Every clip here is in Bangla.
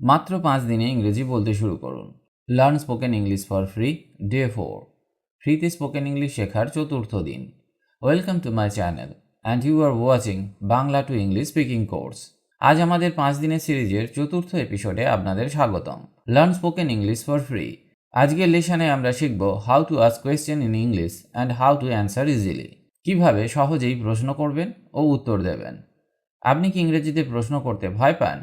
মাত্র পাঁচ দিনে ইংরেজি বলতে শুরু করুন। Learn spoken English for free day four ফ্রিতে স্পোকেন ইংলিশ শেখার চতুর্থ দিন। Welcome to my channel and you are watching Bangla to English speaking course আজ আমাদের পাঁচ দিনের সিরিজের চতুর্থ এপিসোডে আপনাদের স্বাগতম। Learn spoken English for free আজকের লেসনে আমরা শিখব how to ask question in English and how to answer easily কীভাবে সহজেই প্রশ্ন করবেন ও উত্তর দেবেন। আপনি কি ইংরেজিতে প্রশ্ন করতে ভয় পান?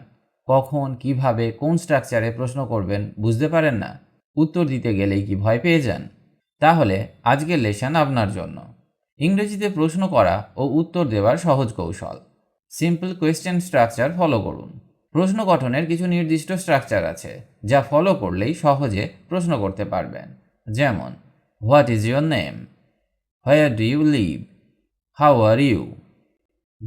কখন, কীভাবে, কোন স্ট্রাকচারে প্রশ্ন করবেন বুঝতে পারেন না। উত্তর দিতে গেলেই কি ভয় পেয়ে যান? তাহলে আজকের লেসন আপনার জন্য। ইংরেজিতে প্রশ্ন করা ও উত্তর দেওয়ার সহজ কৌশল। সিম্পল কোয়েশ্চেন স্ট্রাকচার ফলো করুন। প্রশ্ন গঠনের কিছু নির্দিষ্ট স্ট্রাকচার আছে, যা ফলো করলেই সহজে প্রশ্ন করতে পারবেন। যেমন what is your name where do you live how are you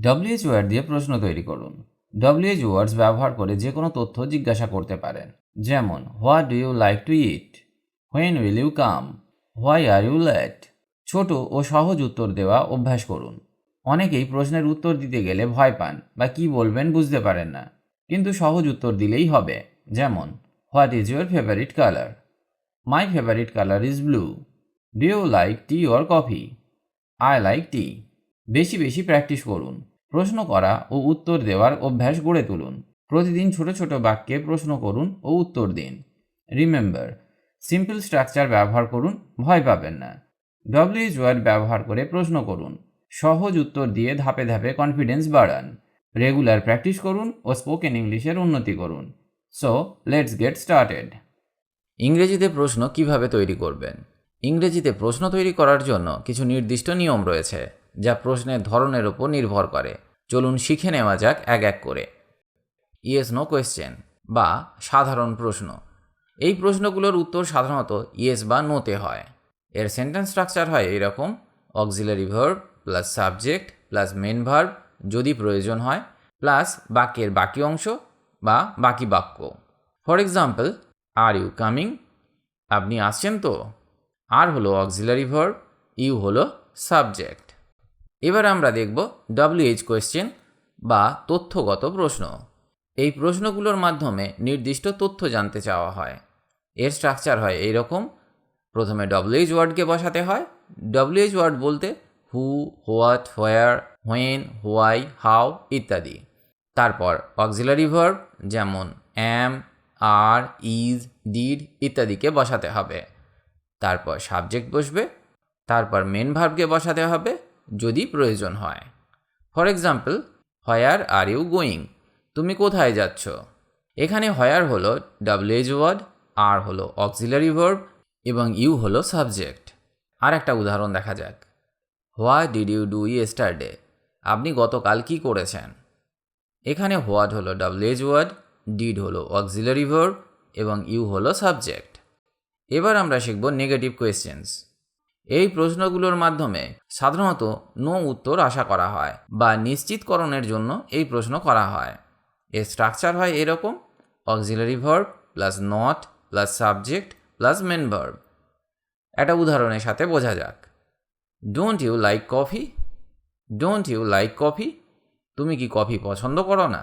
WH word দিয়ে প্রশ্ন তৈরি করুন। ডব্লিউএইচ ওয়ার্ডস ব্যবহার করে যে কোনো তথ্য জিজ্ঞাসা করতে পারেন। যেমন what do you like to eat when will you come why are you late ছোট ও সহজ উত্তর দেওয়া অভ্যাস করুন। অনেকেই প্রশ্নের উত্তর দিতে গেলে ভয় পান বা কি বলবেন বুঝতে পারেন না। কিন্তু সহজ উত্তর দিলেই হবে। যেমন what is your favourite colour my favourite colour is blue do you like tea or coffee I like tea বেশি বেশি প্র্যাকটিস করুন। প্রশ্ন করা ও উত্তর দেওয়ার অভ্যাস গড়ে তুলুন। প্রতিদিন ছোট ছোট বাক্যে প্রশ্ন করুন ও উত্তর দিন। রিমেম্বার সিম্পল স্ট্রাকচার ব্যবহার করুন, ভয় পাবেন না। ডব্লিউএইচ ওয়ার্ড ব্যবহার করে প্রশ্ন করুন। সহজ উত্তর দিয়ে ধাপে ধাপে কনফিডেন্স বাড়ান। রেগুলার প্র্যাকটিস করুন ও স্পোকেন ইংলিশের উন্নতি করুন। সো লেটস গেট স্টার্টেড ইংরেজিতে প্রশ্ন কীভাবে তৈরি করবেন? ইংরেজিতে প্রশ্ন তৈরি করার জন্য কিছু নির্দিষ্ট নিয়ম রয়েছে। যা প্রশ্নের ধরনের উপর নির্ভর করে। চলুন শিখে নেওয়া যাক এক এক করে। ইয়েস নো কোয়েশ্চেন বা সাধারণ প্রশ্ন। এই প্রশ্নগুলোর উত্তর সাধারণত ইয়েস বা নোতে হয়। এর সেন্টেন্স স্ট্রাকচার হয় এরকম। Auxiliary verb plus subject plus main verb যদি প্রয়োজন হয় প্লাস বাক্যের বাকি অংশ বা বাকি বাক্য। For example are you coming আপনি আসছেন তো? আর হলো অক্সিলারি ভার্ব ইউ হলো সাবজেক্ট এবার আমরা দেখব ডব্লিউএইচ কোয়েশ্চেন বা তথ্যগত প্রশ্ন। এই প্রশ্নগুলোর মাধ্যমে নির্দিষ্ট তথ্য জানতে চাওয়া হয়। এর স্ট্রাকচার হয় এই রকম প্রথমে ডব্লিউএইচ ওয়ার্ডকে বসাতে হয়। ডব্লিউএইচ ওয়ার্ড বলতে who what where when why how ইত্যাদি। তারপর অক্সিলারি ভার্ব যেমন অ্যাম আর ইজ ডিড ইত্যাদিকে বসাতে হবে। তারপর সাবজেক্ট বসবে। তারপর মেন ভার্বকে বসাতে হবে। যদি প্রয়োজন হয়। For example where are you going তুমি কোথায় যাচ্ছ? এখানে হয়ার হলো ডাব্লিউএইচ ওয়ার্ড আর হলো অক্সিলারি ভার্ব এবং ইউ হলো সাবজেক্ট আর একটা উদাহরণ দেখা যাক। What did you do yesterday আপনি গতকাল কি করেছেন? এখানে হোয়াট হলো ডাব্লিউএইচ ওয়ার্ড ডিড হলো অক্সিলারি ভার্ব এবং ইউ হলো সাবজেক্ট এবার আমরা শিখব নেগেটিভ কোয়েশ্চেন্স এই প্রশ্নগুলোর মাধ্যমে সাধারণত নো উত্তর আশা করা হয় বা নিশ্চিতকরণের জন্য এই প্রশ্ন করা হয়। এর স্ট্রাকচার হয় এরকম auxiliary verb plus not plus subject plus main verb একটা উদাহরণের সাথে বোঝা যাক। Don't you like coffee don't you like coffee তুমি কি কফি পছন্দ করো না?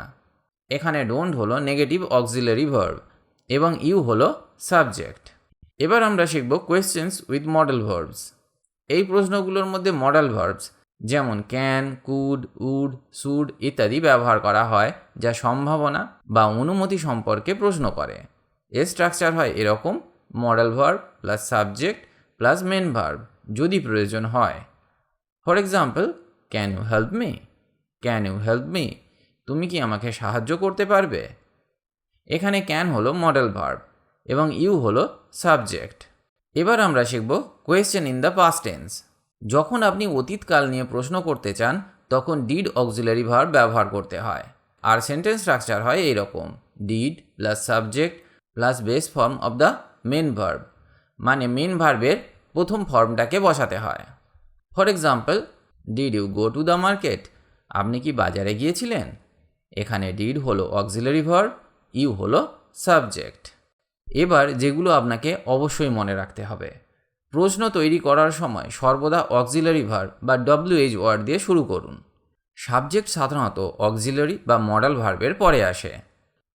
এখানে ডোন্ট হলো নেগেটিভ অক্সিলারি ভার্ব এবং ইউ হলো সাবজেক্ট এবার আমরা শিখব কোয়েশ্চেন্স উইথ মডেল ভার্বস এই প্রশ্নগুলোর মধ্যে মডেল ভার্বস যেমন ক্যান কুড উড সুড ইত্যাদি ব্যবহার করা হয়, যা সম্ভাবনা বা অনুমতি সম্পর্কে প্রশ্ন করে। এর স্ট্রাকচার হয় এরকম modal verb plus subject plus main verb যদি প্রয়োজন হয়। For example can you help me can you help me তুমি কি আমাকে সাহায্য করতে পারবে? এখানে ক্যান হলো মডেল ভার্ব এবং ইউ হলো সাবজেক্ট এবার আমরা শিখব question in the past tense যখন আপনি অতীতকাল নিয়ে প্রশ্ন করতে চান, তখন ডিড অক্সিলারি ভার্ব ব্যবহার করতে হয়। আর সেন্টেন্স স্ট্রাকচার হয় এইরকম। Did plus subject plus base form of the main verb মানে মেন ভার্বের প্রথম ফর্মটাকে বসাতে হয়। For example did you go to the market আপনি কি বাজারে গিয়েছিলেন? এখানে ডিড হলো অক্সিলারি ভার্ব ইউ হলো সাবজেক্ট এবার যেগুলো আপনাকে অবশ্যই মনে রাখতে হবে। প্রশ্ন তৈরি করার সময় সর্বদা অক্সিলারি ভার্ব বা ডব্লিউএইচ ওয়ার্ড দিয়ে শুরু করুন। সাবজেক্ট সাধারণত অক্সিলারি বা মডেল ভার্বের পরে আসে।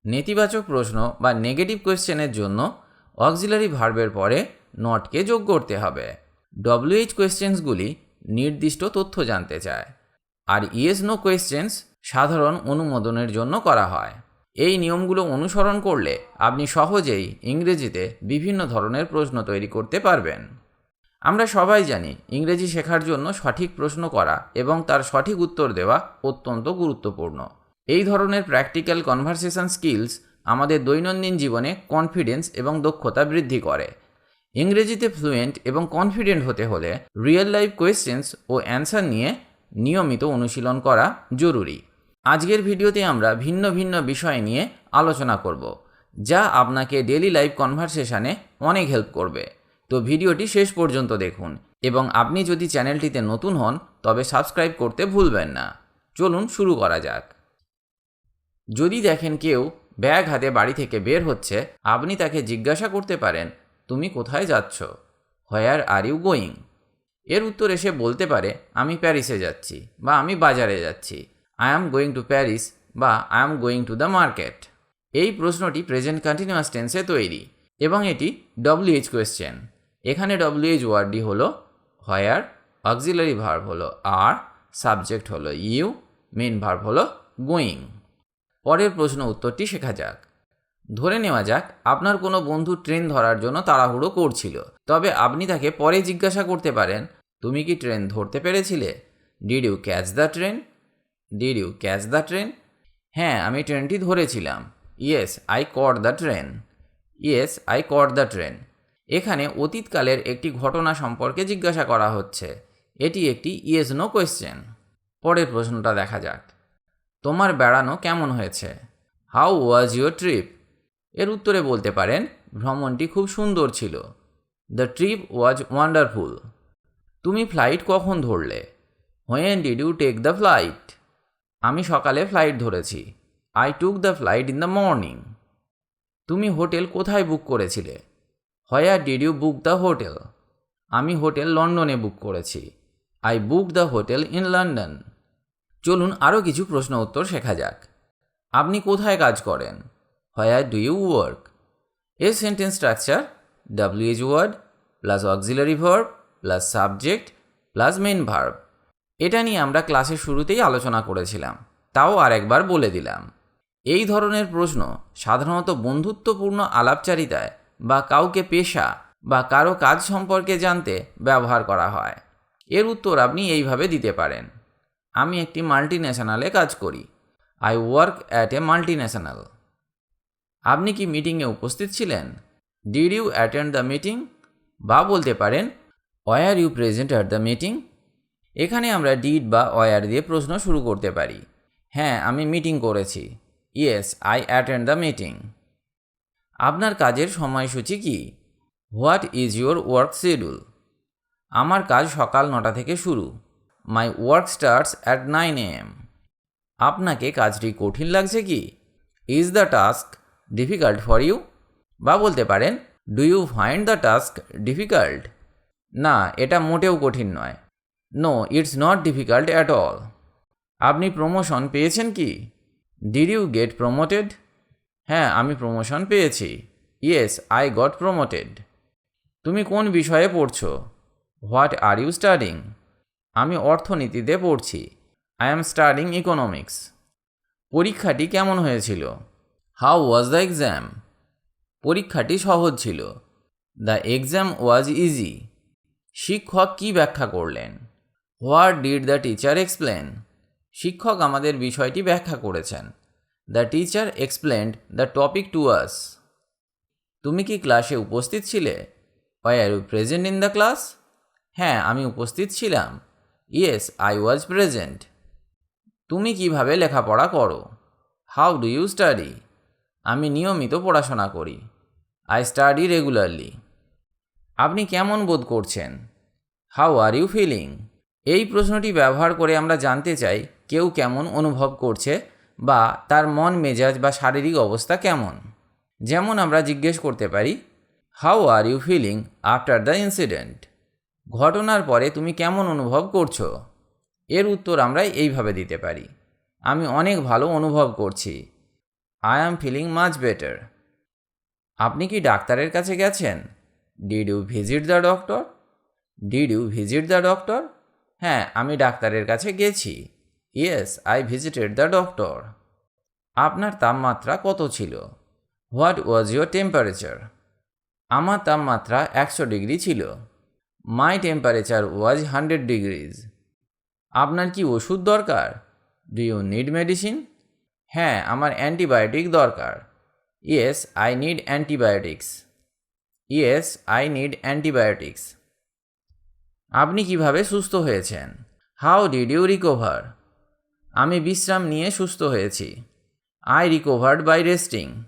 নেতিবাচক প্রশ্ন বা নেগেটিভ কোয়েশ্চেনের জন্য অক্সিলারি ভার্বের পরে নটকে যোগ করতে হবে। ডব্লিউএইচ কোয়েশ্চেন্সগুলি নির্দিষ্ট তথ্য জানতে চায়। আর ইয়েস নো কোয়েশ্চেন্স সাধারণ অনুমোদনের জন্য করা হয়। এই নিয়মগুলো অনুসরণ করলে আপনি সহজেই ইংরেজিতে বিভিন্ন ধরনের প্রশ্ন তৈরি করতে পারবেন। আমরা সবাই জানি ইংরেজি শেখার জন্য সঠিক প্রশ্ন করা এবং তার সঠিক উত্তর দেওয়া অত্যন্ত গুরুত্বপূর্ণ। এই ধরনের প্র্যাকটিক্যাল কনভারসেশন স্কিলস আমাদের দৈনন্দিন জীবনে কনফিডেন্স এবং দক্ষতা বৃদ্ধি করে। ইংরেজিতে ফ্লুয়েন্ট এবং কনফিডেন্ট হতে হলে রিয়েল লাইফ কোয়েশ্চেন্স ও অ্যান্সার নিয়ে নিয়মিত অনুশীলন করা জরুরি। আজকের ভিডিওতে আমরা ভিন্ন ভিন্ন বিষয় নিয়ে আলোচনা করব, যা আপনাকে ডেলি লাইফ কনভারসেশনে অনেক হেল্প করবে। তো ভিডিওটি শেষ পর্যন্ত দেখুন এবং আপনি যদি চ্যানেলটিতে নতুন হন, তবে সাবস্ক্রাইব করতে ভুলবেন না। চলুন শুরু করা যাক। যদি দেখেন কেউ ব্যাগ হাতে বাড়ি থেকে বের হচ্ছে, আপনি তাকে জিজ্ঞাসা করতে পারেন, তুমি কোথায় যাচ্ছ? হোয়ার আর ইউ গোয়িং এর উত্তর এসে বলতে পারে, আমি প্যারিসে যাচ্ছি বা আমি বাজারে যাচ্ছি। I am going to Paris বা I am going to the market এই প্রশ্নটি প্রেজেন্ট কন্টিনিউয়াস টেন্সে তৈরি এবং এটি ডব্লিউএইচ কোয়েশ্চেন এখানে ডব্লিউএইচ ওয়ার্ডটি হলো হোয়ার অক্সিলারি ভার্ব হলো আর সাবজেক্ট হলো ইউ মেন ভার্ব হলো গোয়িং পরের প্রশ্ন উত্তরটি শেখা যাক। ধরে নেওয়া যাক, আপনার কোনো বন্ধু ট্রেন ধরার জন্য তাড়াহুড়ো করছিল, তবে আপনি তাকে পরে জিজ্ঞাসা করতে পারেন, তুমি কি ট্রেন ধরতে পেরেছিলে? Did you catch the train did you catch the train হ্যাঁ আমি ট্রেনটি ধরেছিলাম। Yes I caught the train yes I caught the train এখানে অতীতকালের একটি ঘটনা সম্পর্কে জিজ্ঞাসা করা হচ্ছে। এটি একটি ইয়েস নো কোয়েশ্চেন পরের প্রশ্নটা দেখা যাক। তোমার বেড়ানো কেমন হয়েছে? হাউ ওয়াজ ইউর ট্রিপ এর উত্তরে বলতে পারেন, ভ্রমণটি খুব সুন্দর ছিল। দ্য ট্রিপ ওয়াজ ওয়ান্ডারফুল তুমি ফ্লাইট কখন ধরলে? When did you take the flight আমি সকালে ফ্লাইট ধরেছি। I took the flight in the morning তুমি হোটেল কোথায় বুক করেছিলে? Where did you book the hotel আমি হোটেল লন্ডনে বুক করেছি। I book the hotel in London চলুন আরও কিছু প্রশ্ন উত্তর শেখা যাক। আপনি কোথায় কাজ করেন? হোয়ার ডু ইউ ওয়ার্ক এর sentence structure WH word plus auxiliary verb plus subject plus main verb এটা নিয়ে আমরা ক্লাসের শুরুতেই আলোচনা করেছিলাম, তাও আরেকবার বলে দিলাম। এই ধরনের প্রশ্ন সাধারণত বন্ধুত্বপূর্ণ আলাপচারিতায় বা কাউকে পেশা বা কারও কাজ সম্পর্কে জানতে ব্যবহার করা হয়। এর উত্তর আপনি এইভাবে দিতে পারেন। আমি একটি মাল্টি ন্যাশনালে কাজ করি। I work at a multinational আপনি কি মিটিংয়ে উপস্থিত ছিলেন? Did you attend the meeting? বা বলতে পারেন, were you present at the meeting? এখানে আমরা ডিড বা ওয়ার দিয়ে প্রশ্ন শুরু করতে পারি। হ্যাঁ আমি মিটিং করেছি। Yes I attend the meeting আপনার কাজের সময়সূচি কি? What is your work schedule আমার কাজ সকাল নটা থেকে শুরু। My work starts at nine AM আপনাকে কাজটি কঠিন লাগছে কি? Is the task difficult for you বা বলতে পারেন do you find the task difficult না, এটা মোটেও কঠিন নয়। No it's not difficult at all আপনি প্রমোশন পেয়েছেন কি? ডিড ইউ গেট প্রমোটেড হ্যাঁ আমি প্রমোশন পেয়েছি। ইয়েস আই গট প্রমোটেড তুমি কোন বিষয়ে পড়ছো? হোয়াট আর ইউ স্টাডিং আমি অর্থনীতিতে পড়ছি। আই অ্যাম স্টাডিং ইকোনমিক্স পরীক্ষাটি কেমন হয়েছিল? হাউ ওয়াজ দ্য এক্সাম পরীক্ষাটি সহজ ছিল। দ্য এক্সাম ওয়াজ ইজি শিক্ষক কি ব্যাখ্যা করলেন? What did the teacher explain? শিক্ষক আমাদের বিষয়টি ব্যাখ্যা করেছেন। The teacher explained the topic to us. তুমি কি ক্লাসে উপস্থিত ছিলে? Why are you present in the class? হ্যাঁ আমি উপস্থিত ছিলাম। Yes, I was present. তুমি কীভাবে লেখাপড়া করো? How do you study? আমি নিয়মিত পড়াশোনা করি। I study regularly. আপনি কেমন বোধ করছেন? How are you feeling? এই প্রশ্নটি ব্যবহার করে আমরা জানতে চাই, কেউ কেমন অনুভব করছে বা তার মন মেজাজ বা শারীরিক অবস্থা কেমন? যেমন আমরা জিজ্ঞেস করতে পারি how are you feeling after the incident ঘটনার পরে তুমি কেমন অনুভব করছ? এর উত্তর আমরা এইভাবে দিতে পারি, আমি অনেক ভালো অনুভব করছি। I am feeling much better আপনি কি ডাক্তারের কাছে গেছেন? Did you visit the doctor did you visit the doctor হ্যাঁ আমি ডাক্তারের কাছে গেছি। Yes, I visited the doctor. আপনার তাপমাত্রা কত ছিল? What was your temperature? আমার তাপমাত্রা একশো ডিগ্রি ছিল। My temperature was hundred degrees. আপনার কি ওষুধ দরকার? Do you need medicine? হ্যাঁ আমার অ্যান্টিবায়োটিক দরকার। Yes, I need antibiotics. Yes, I need antibiotics. আপনি কীভাবে সুস্থ হয়েছেন? হাউ ডিড ইউ রিকভার আমি বিশ্রাম নিয়ে সুস্থ হয়েছি। I recovered by resting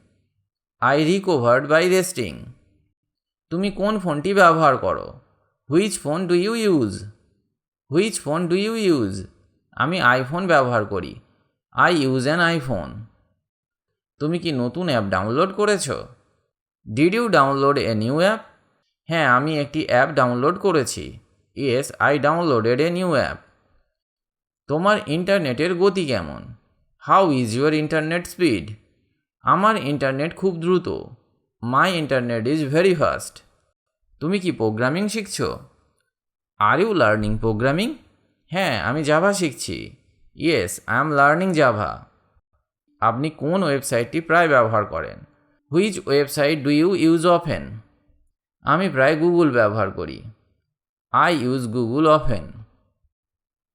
I recovered by resting তুমি কোন ফোনটি ব্যবহার করো? Which phone do you use which phone do you use আমি আইফোন ব্যবহার করি। আই ইউজ অ্যান আইফোন তুমি কি নতুন অ্যাপ ডাউনলোড করেছ? Did you download a new app হ্যাঁ আমি একটি অ্যাপ ডাউনলোড করেছি। Yes I downloaded a new app তোমার ইন্টারনেটের গতি কেমন? How is your internet speed আমার ইন্টারনেট খুব দ্রুত। My internet is very fast তুমি কি প্রোগ্রামিং শিখছ? আর ইউ লার্নিং প্রোগ্রামিং হ্যাঁ আমি জাভা শিখছি। Yes I am learning Java আপনি কোন ওয়েবসাইটটি প্রায় ব্যবহার করেন? Which website do you use often আমি প্রায় গুগল ব্যবহার করি। আই ইউজ গুগল অফেন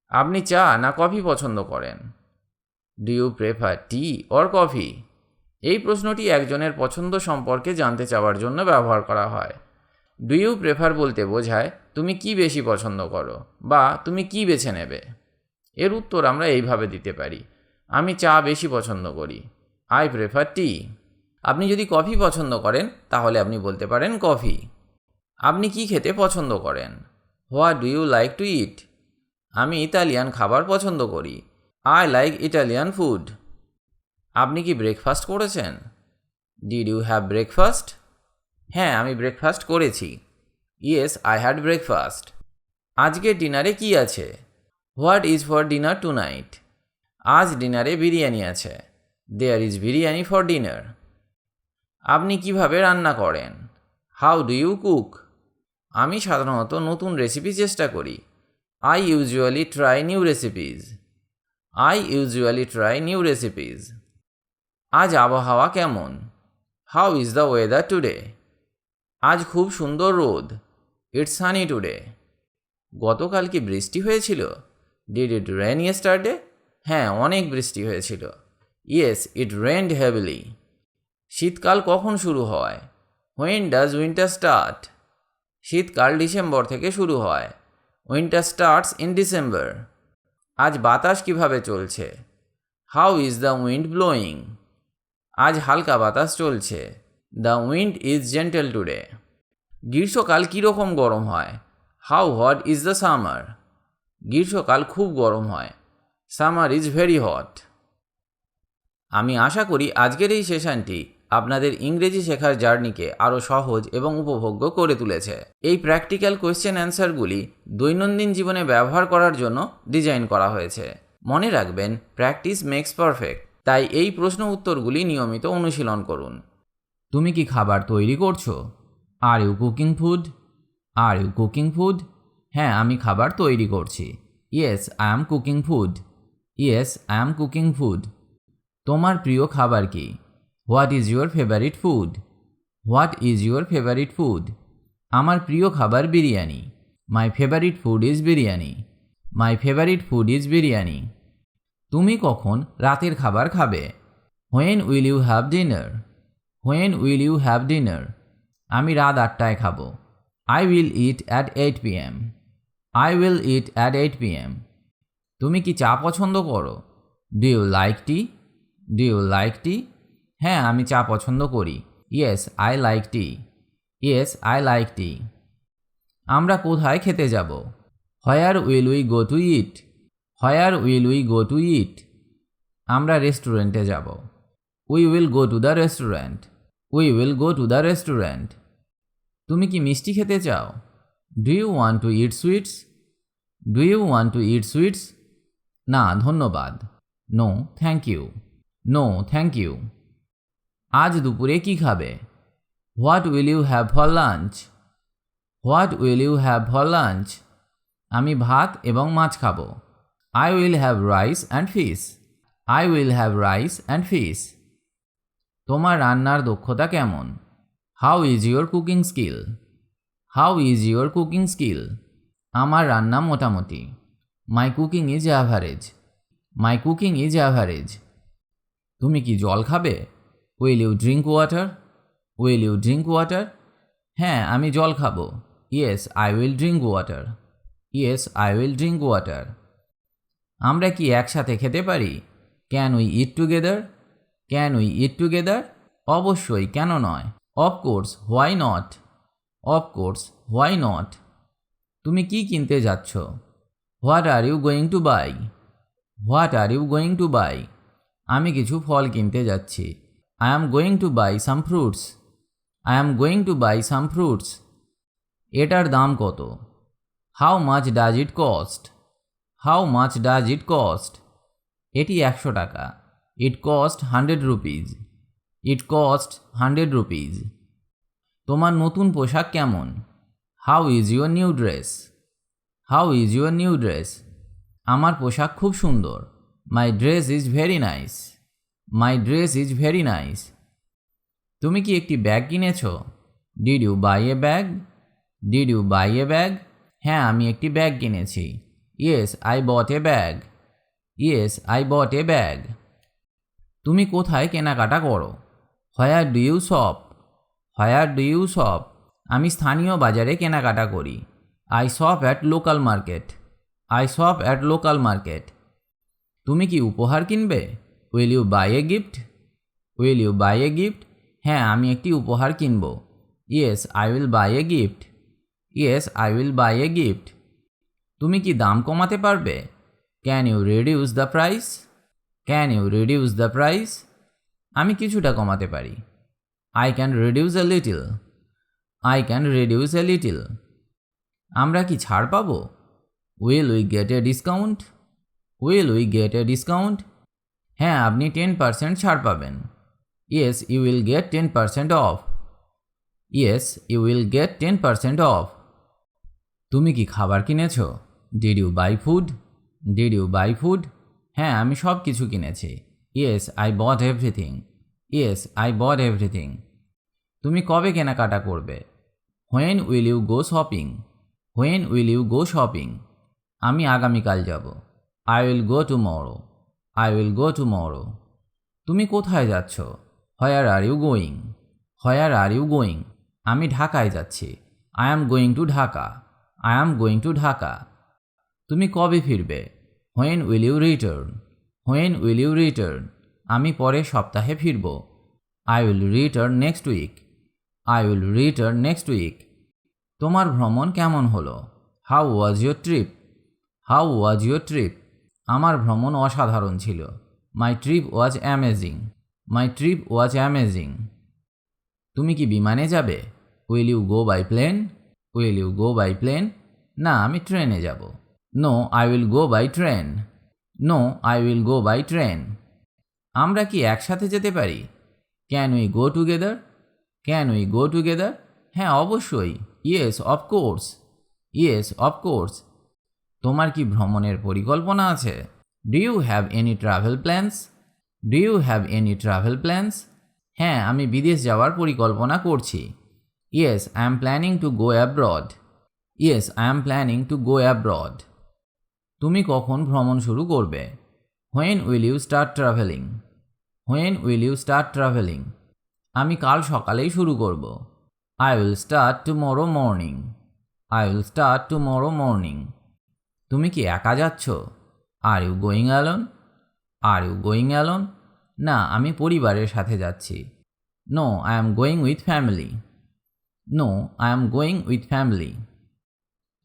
আপনি চা না কফি পছন্দ করেন? Do you prefer tea or coffee এই প্রশ্নটি একজনের পছন্দ সম্পর্কে জানতে চাওয়ার জন্য ব্যবহার করা হয়। ডু ইউ প্রেফার বলতে বোঝায়, তুমি কি বেশি পছন্দ করো বা তুমি কি বেছে নেবে? এর উত্তর আমরা এইভাবে দিতে পারি। আমি চা বেশি পছন্দ করি। আই প্রেফার টি আপনি যদি কফি পছন্দ করেন, তাহলে আপনি বলতে পারেন কফি। আপনি কি খেতে পছন্দ করেন? What do you like to eat? আমি ইতালিয়ান খাবার পছন্দ করি। I like Italian food. আপনি কি ব্রেকফাস্ট করেছেন? Did you have breakfast? হ্যাঁ আমি ব্রেকফাস্ট করেছি। Yes, I had breakfast. আজকে ডিনারে কি আছে? What is for dinner tonight আজ ডিনারে বিরিয়ানি আছে। There is biryani for dinner. আপনি কীভাবে রান্না করেন? How do you cook? আমি সাধারণত নতুন রেসিপি চেষ্টা করি। I usually try new recipes I usually try new recipes আজ আবহাওয়া কেমন? How is the weather today আজ খুব সুন্দর রোদ। ইটস সানি টুডে গতকাল কি বৃষ্টি হয়েছিল? ডিড ইট রেন ইয়েস্টারডে হ্যাঁ অনেক বৃষ্টি হয়েছিল। ইয়েস ইট রেন্ড হেভিলি শীতকাল কখন শুরু হয়? হোয়েন ডাজ উইন্টার স্টার্ট শীতকাল ডিসেম্বর থেকে শুরু হয়। Winter starts in December. আজ বাতাস কীভাবে চলছে? How is the wind blowing? আজ হালকা বাতাস চলছে। The wind is gentle today. গ্রীষ্মকাল কীরকম গরম হয়? How hot is the summer? গ্রীষ্মকাল খুব গরম হয়। Summer is very hot. আমি আশা করি আজকের এই সেশনটি আপনাদের ইংরেজি শেখার জার্নিকে আরও সহজ এবং উপভোগ্য করে তুলেছে। এই প্র্যাকটিক্যাল কোয়েশ্চেন অ্যান্সারগুলি দৈনন্দিন জীবনে ব্যবহার করার জন্য ডিজাইন করা হয়েছে। মনে রাখবেন, প্র্যাকটিস মেক্স পারফেক্ট। তাই এই প্রশ্ন উত্তরগুলি নিয়মিত অনুশীলন করুন। তুমি কি খাবার তৈরি করছ? Are you cooking food are you cooking food হ্যাঁ আমি খাবার তৈরি করছি। Yes I am cooking food yes I am cooking food তোমার প্রিয় খাবার কি? What is your favourite food what is your favourite food আমার প্রিয় খাবার biryani. My favourite food is biryani. My favourite food is biryani. তুমি কখন রাতের খাবার খাবে? When will you have dinner when will you have dinner আমি রাত আটটায় খাব। I will eat at eight P M I will eat at eight P M তুমি কি চা পছন্দ করো? Do you like tea do you like tea হ্যাঁ আমি চা পছন্দ করি। Yes I like tea yes I like tea আমরা কোথায় খেতে যাব? Where will we go to eat where will we go to eat আমরা রেস্টুরেন্টে যাব। We will go to the restaurant we will go to the restaurant তুমি কি মিষ্টি খেতে চাও? Do you want to eat sweets do you want to eat sweets না, ধন্যবাদ। No thank you no thank you আজ দুপুরে কি খাবে? What will you have for lunch what will you have for lunch আমি ভাত এবং মাছ খাব। I will have rice and fish I will have rice and fish তোমার রান্নার দক্ষতা কেমন? How is your cooking skill how is your cooking skill আমার রান্না মোটামুটি। My cooking is average my cooking is average তুমি কি জল খাবে? Will you drink water will you drink water হ্যাঁ আমি জল খাব। Yes I will drink water yes I will drink water আমরা কি একসাথে খেতে পারি? Can we eat together can we eat together অবশ্যই, কেন নয়। Of course why not of course why not তুমি কি কিনতে যাচ্ছ? What are you going to buy what are you going to buy আমি কিছু ফল কিনতে যাচ্ছি। I am going to buy some fruits I am going to buy some fruits এটার দাম কত? How much does it cost how much does it cost এটি একশো টাকা। It cost hundred rupees it cost hundred rupees তোমার নতুন পোশাক কেমন? How is your new dress how is your new dress আমার পোশাক খুব সুন্দর। My dress is very nice my dress is very nice তুমি কি একটি bag কিনেছ? Did you buy a bag did you buy a bag হ্যাঁ আমি একটি ব্যাগ কিনেছি। Yes I bought a bag yes I bought a bag তুমি কোথায় কেনাকাটা করো? Where do you shop where do you shop আমি স্থানীয় বাজারে কেনাকাটা করি। I shop at local market I shop at local market তুমি কি উপহার কিনবে? Will you buy a gift will you buy a gift হ্যাঁ আমি একটি উপহার কিনব। Yes I will buy a gift yes I will buy a gift তুমি কি দাম কমাতে পারবে? Can you reduce the price can you reduce the price আমি কিছুটা কমাতে পারি। I can reduce a little I can reduce a little আমরা কি ছাড় পাবো? Will we get a discount will we get a discount হ্যাঁ আপনি টেন পার্সেন্ট ছাড় পাবেন। Yes you will get ten percent off yes you will get ten percent off তুমি কি খাবার কিনেছো? Did you buy food did you buy food হ্যাঁ আমি সব কিছু কিনেছি। Yes I bought everything yes I bought everything তুমি কবে কেনাকাটা করবে? When will you go shopping when will you go shopping আমি আগামীকাল যাব। I will go tomorrow I will go tomorrow তুমি কোথায় যাচ্ছ? Where are you going where are you going আমি ঢাকায় যাচ্ছি। I am going to Dhaka I am going to Dhaka তুমি কবে ফিরবে? When will you return when will you return আমি পরের সপ্তাহে ফিরব। I will return next week I will return next week তোমার ভ্রমণ কেমন হলো? How was your trip how was your trip আমার ভ্রমণ অসাধারণ ছিল। My trip was amazing my trip was amazing তুমি কি বিমানে যাবে? Will you go by plane will you go by plane না, আমি ট্রেনে যাব। No I will go by train no I will go by train আমরা কি একসাথে যেতে পারি? Can we go together can we go together হ্যাঁ অবশ্যই। ইয়েস অফকোর্স ইয়েস অফকোর্স তোমার কি ভ্রমণের পরিকল্পনা আছে? Do you have any travel plans do you have any travel plans হ্যাঁ আমি বিদেশ যাওয়ার পরিকল্পনা করছি। Yes I am planning to go abroad yes I am planning to go abroad তুমি কখন ভ্রমণ শুরু করবে? When will you start travelling when will you start travelling আমি কাল সকালেই শুরু করব। I will start tomorrow morning I will start tomorrow morning তুমি কি একা যাচ্ছ? Are you going alone are you going alone না, আমি পরিবারের সাথে যাচ্ছি। No I am going with family no I am going with family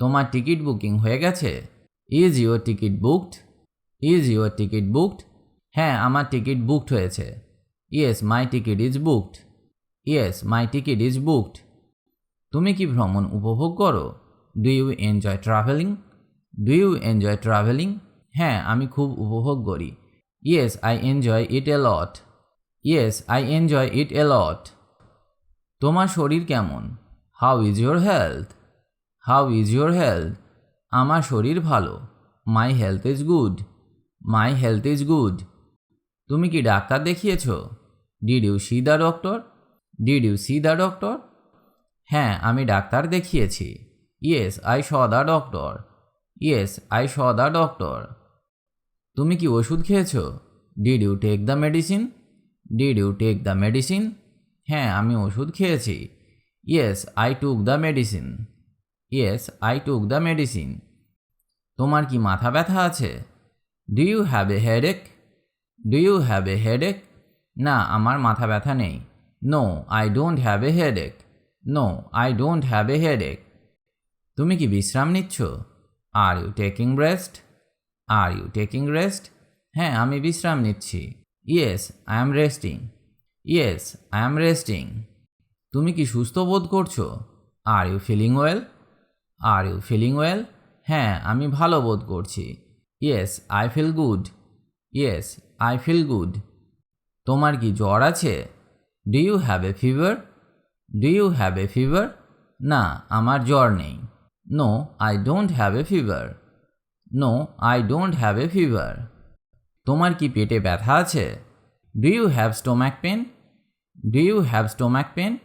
তোমার টিকিট বুকিং হয়ে গেছে? Is your ticket booked is your ticket booked হ্যাঁ আমার টিকিট বুকড হয়েছে। Yes my ticket is booked yes my ticket is booked তুমি কি ভ্রমণ উপভোগ করো? Do you enjoy travelling do you enjoy travelling হ্যাঁ আমি খুব উপভোগ করি। Yes I enjoy it a lot yes I enjoy it a lot তোমার শরীর কেমন? How is your health how is your health আমার শরীর ভালো। My health is good my health is good তুমি কি doctor দেখিয়েছ? Did you see the doctor did you see the doctor হ্যাঁ আমি ডাক্তার দেখিয়েছি। Yes I saw the doctor yes I saw the doctor তুমি কি ওষুধ খেয়েছো? Did you take the medicine did you take the medicine হ্যাঁ আমি ওষুধ খেয়েছি। Yes I took the medicine yes I took the medicine তোমার কি মাথা ব্যথা আছে? Do you have a headache do you have a headache না, আমার মাথা ব্যথা নেই। No I don't have a headache no I don't have a headache তুমি কি বিশ্রাম নিচ্ছ? Are you taking rest are you taking rest হ্যাঁ আমি বিশ্রাম নিচ্ছি। Yes I am resting yes I am resting তুমি কি সুস্থ বোধ করছ? Are you feeling well are you feeling well হ্যাঁ আমি ভালো বোধ করছি। Yes I feel good yes I feel good তোমার কি জ্বর আছে? Do you have a fever do you have a fever না, আমার জ্বর নেই। No I don't have a fever no I don't have a fever তোমার কি পেটে ব্যথা আছে? Do you have stomach pain do you have stomach pain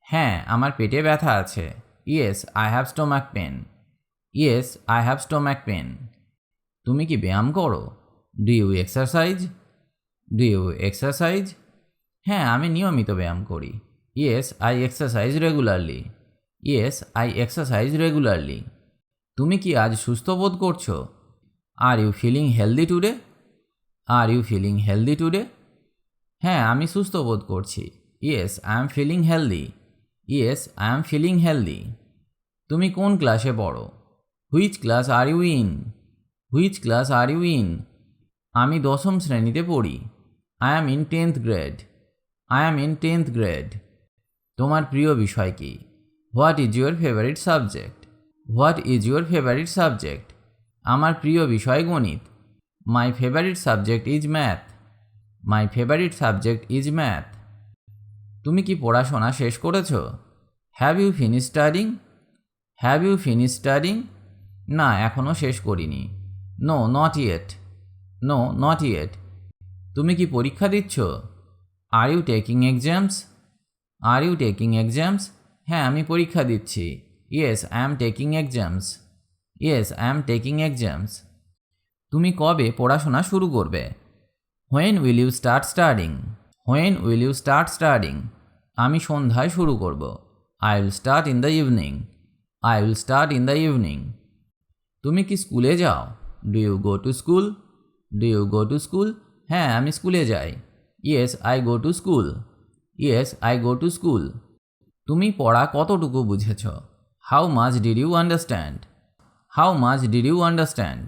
হ্যাঁ আমার পেটে ব্যথা আছে। Yes I have stomach pain yes I have stomach pain তুমি কি ব্যায়াম করো? Do you exercise do you exercise হ্যাঁ আমি নিয়মিত ব্যায়াম করি। Yes I exercise regularly yes I exercise regularly তুমি কি আজ সুস্থ বোধ করছ? Are you feeling healthy today are you feeling healthy today হ্যাঁ আমি সুস্থ বোধ করছি। Yes I am feeling healthy yes I am feeling healthy তুমি কোন ক্লাসে পড়ো? Which class are you in which class are you in আমি দশম শ্রেণীতে পড়ি। I am in tenth grade I am in tenth grade তোমার প্রিয় বিষয় কি? What is your favourite subject what is your favourite subject আমার প্রিয় বিষয় গণিত। My favourite subject is math my favourite subject is math তুমি কি পড়াশোনা শেষ করেছ? Have you finish studying have you finish studying না এখনও শেষ করিনি। No not yet no not yet তুমি কি পরীক্ষা দিচ্ছ? Are you taking exams are you taking exams হ্যাঁ আমি পরীক্ষা দিচ্ছি। Yes I am taking exams yes I am taking exams তুমি কবে পড়াশোনা শুরু করবে? When will you start studying when will you start studying আমি সন্ধ্যায় শুরু করব। I will start in the evening I will start in the evening তুমি কি স্কুলে যাও? Do you go to school do you go to school হ্যাঁ আমি স্কুলে যাই। Yes I go to school yes I go to school তুমি পড়া কতটুকু বুঝেছ? How much did you understand how much did you understand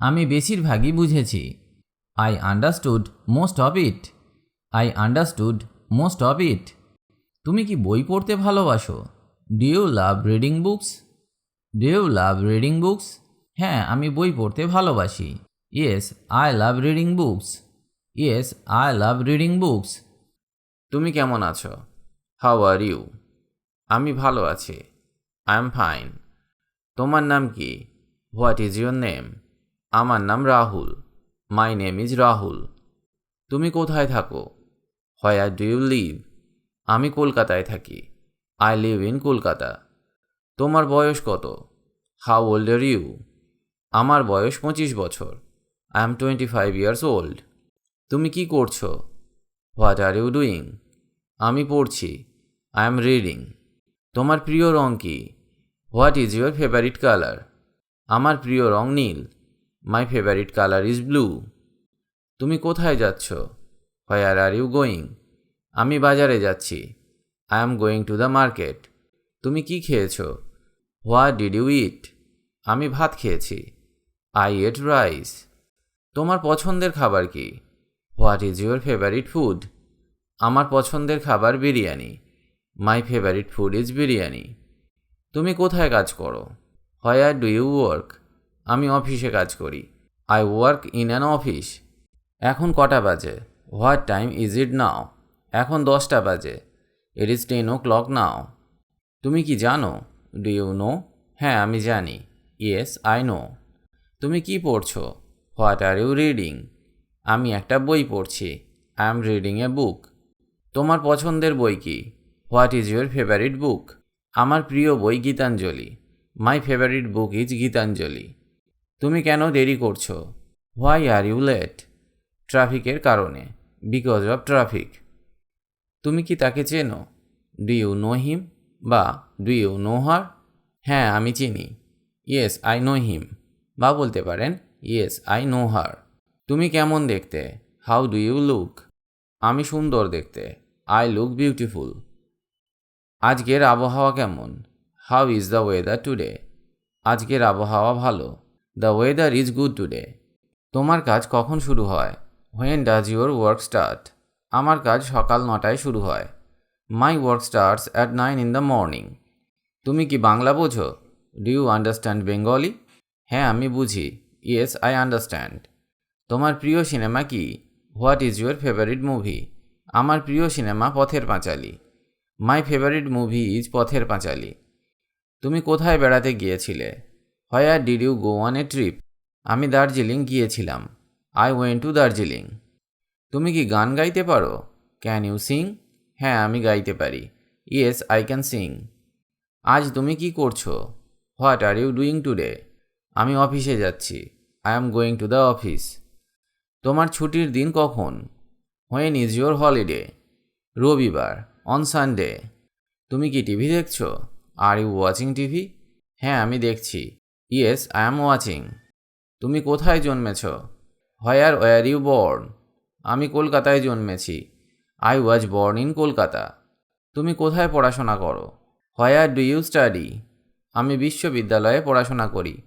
আমি বেশিরভাগই বুঝেছি। I understood most of it I understood most of it তুমি কি বই পড়তে ভালোবাসো? Do you love reading books do you love reading books হ্যাঁ আমি বই পড়তে ভালোবাসি। Yes I love reading books yes I love reading books তুমি কেমন আছো? হাউ আর ইউ আমি ভালো আছি। আই এম ফাইন তোমার নাম কি? হোয়াট ইজ ইউর নেম আমার নাম Rahul. My name is Rahul. তুমি কোথায় থাকো? হোয়ার ডু ইউ লিভ আমি কলকাতায় থাকি। I live in Kolkata. তোমার বয়স কত? হাউ ওল্ড আর ইউ আমার বয়স পঁচিশ বছর। I am twenty five years old তুমি কি করছ? হোয়াট আর ইউ ডুইং আমি পড়ছি। আই এম রিডিং তোমার প্রিয় রং কি? What is your favourite colour আমার প্রিয় রং নীল। My favourite colour is blue তুমি কোথায় যাচ্ছ? হোয়ার আর ইউ গোয়িং আমি বাজারে যাচ্ছি। I am going to the market তুমি কি খেয়েছ? হোয়া ডিড ইউ ইট আমি ভাত খেয়েছি। আই এট রাইস তোমার পছন্দের খাবার কি? What is your favourite food আমার পছন্দের খাবার biryani. My favourite food is biryani তুমি কোথায় কাজ করো? হোয়ার ডু ইউ ওয়ার্ক আমি অফিসে কাজ করি। I work in an office এখন কটা বাজে? What time is it now এখন দশটা বাজে। It is ten o'clock now তুমি কি জানো? ডু ইউ নো হ্যাঁ আমি জানি। ইয়েস আই নো তুমি কি পড়ছো? হোয়াট আর ইউ রিডিং আমি একটা বই পড়ছি। I am reading a book তোমার পছন্দের বই কি? What is your favourite book আমার প্রিয় বই Gitanjali. My favourite book is Gitanjali. তুমি কেন দেরি করছ? হোয়াই আর ইউ লেট ট্রাফিকের কারণে। বিকজ অফ ট্রাফিক তুমি কি তাকে চেনো? ডু ইউ নো হিম বা ডু ইউ নো হার হ্যাঁ আমি চিনি। ইয়েস আই নো হিম বা বলতে পারেন ইয়েস আই নো হার তুমি কেমন দেখতে? হাউ ডু ইউ লুক আমি সুন্দর দেখতে। আই লুক বিউটিফুল আজকের আবহাওয়া কেমন? How is the weather today আজকের আবহাওয়া ভালো। The weather is good today তোমার কাজ কখন শুরু হয়? When does your work start আমার কাজ সকাল নটায় শুরু হয়। My work starts at nine in the morning তুমি কি বাংলা বোঝো? ডু ইউ আন্ডারস্ট্যান্ড বেঙ্গলি হ্যাঁ আমি বুঝি। ইয়েস আই আন্ডারস্ট্যান্ড তোমার প্রিয় সিনেমা কি? What is your favourite movie আমার প্রিয় cinema Pather Panchali. My favourite movie is Pather Panchali. তুমি কোথায় বেড়াতে গিয়েছিলে? Where did you go on a trip আমি দার্জিলিং গিয়েছিলাম। I went to Darjeeling. তুমি কি গান গাইতে পারো? ক্যান ইউ সিং হ্যাঁ আমি গাইতে পারি। ইয়েস আই ক্যান সিং আজ তুমি কি করছ? What are you doing today আমি অফিসে যাচ্ছি। I am going to the office তোমার ছুটির দিন কখন? হোয়েন ইজ ইউর হলিডে রবিবার। অন সানডে তুমি কি টিভি দেখছ? Are you watching TV? হ্যাঁ আমি দেখছি। ইয়েস আই অ্যাম ওয়াচিং তুমি কোথায় জন্মেছ? হোয়ার ওয়ার ইউ বর্ন আমি কলকাতায় জন্মেছি। I was born in Kolkata. তুমি কোথায় পড়াশোনা করো? হোয়ার ডু ইউ স্টাডি আমি বিশ্ববিদ্যালয়ে পড়াশোনা করি।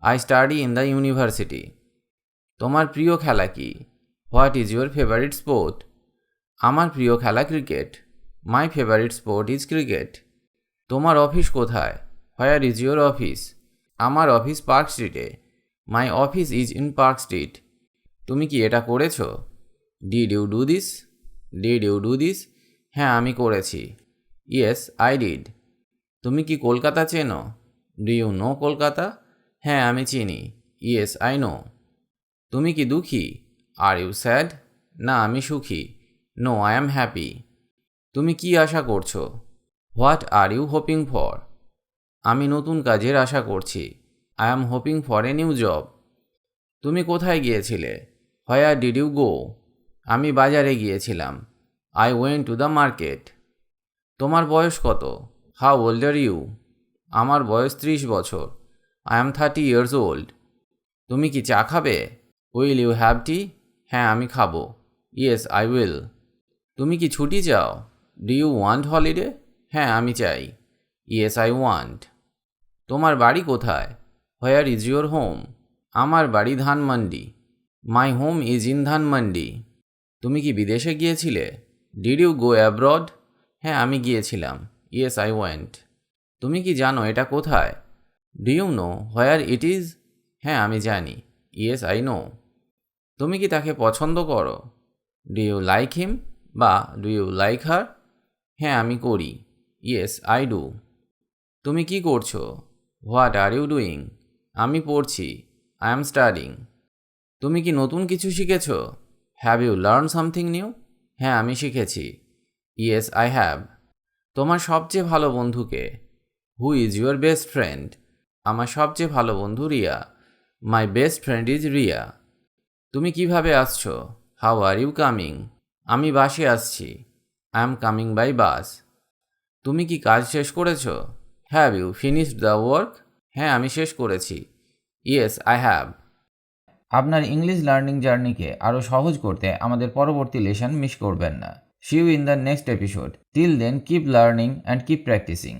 I study in the university তোমার প্রিয় খেলা কি? What is your favourite sport আমার প্রিয় খেলা cricket my favourite sport is cricket তোমার অফিস কোথায়? হোয়ার ইজ ইউর অফিস আমার অফিস পার্ক স্ট্রিটে my office is in Park Street তুমি কি এটা করেছ? Did you do this did you do this হ্যাঁ আমি করেছি। ইয়েস আই ডিড তুমি কি কলকাতা চেনো? Do you know Kolkata? হ্যাঁ আমি চিনি। ইয়েস আই নো তুমি কি দুঃখী? আর ইউ স্যাড না, আমি সুখী। নো আই অ্যাম হ্যাপি তুমি কি আশা করছ? What are you hoping for আমি নতুন কাজের আশা করছি। I am hoping for a new job তুমি কোথায় গিয়েছিলে? হোয়ার ডিড ইউ গো আমি বাজারে গিয়েছিলাম। I went to the market তোমার বয়স কত? হাউ ওল্ড আর ইউ আমার বয়স ত্রিশ বছর। I am thirty years old তুমি কি চা খাবে? উইল ইউ হ্যাভ টি হ্যাঁ আমি খাব। ইয়েস আই উইল তুমি কি ছুটি চাও? ডু ইউ ওয়ান্ট হলিডে হ্যাঁ আমি চাই। ইয়েস আই ওয়ান্ট তোমার বাড়ি কোথায়? হোয়ার ইজ ইউর হোম আমার বাড়ি Dhanmondi. My home is in Dhanmondi. তুমি কি বিদেশে গিয়েছিলে? ডিড ইউ গো অ্যাব্রড হ্যাঁ আমি গিয়েছিলাম। ইয়েস আই ওয়েন্ট তুমি কি জানো এটা কোথায়? Do you know where it is হ্যাঁ আমি জানি। ইয়েস আই নো তুমি কি তাকে পছন্দ করো? ডু ইউ লাইক হিম বা ডু ইউ লাইক হার হ্যাঁ আমি করি। Yes, I do. তুমি কি করছ? What are you doing? আমি পড়ছি। I am studying. তুমি কি নতুন কিছু শিখেছ? Have you learn something new? হ্যাঁ আমি শিখেছি। Yes, I have. তোমার সবচেয়ে ভালো বন্ধুকে? Who is your best friend? আমার সবচেয়ে ভালো বন্ধু Riya. My best friend is Riya. তুমি কীভাবে আসছো? How are you coming? আমি বাসে আসছি। I am coming by bus. তুমি কি কাজ শেষ করেছ? Have you finished the work হ্যাঁ আমি শেষ করেছি। ইয়েস আই হ্যাভ আপনার ইংলিশ লার্নিং জার্নিকে আরও সহজ করতে আমাদের পরবর্তী লেসন মিস করবেন না। See you in the next episode till then keep learning and keep practising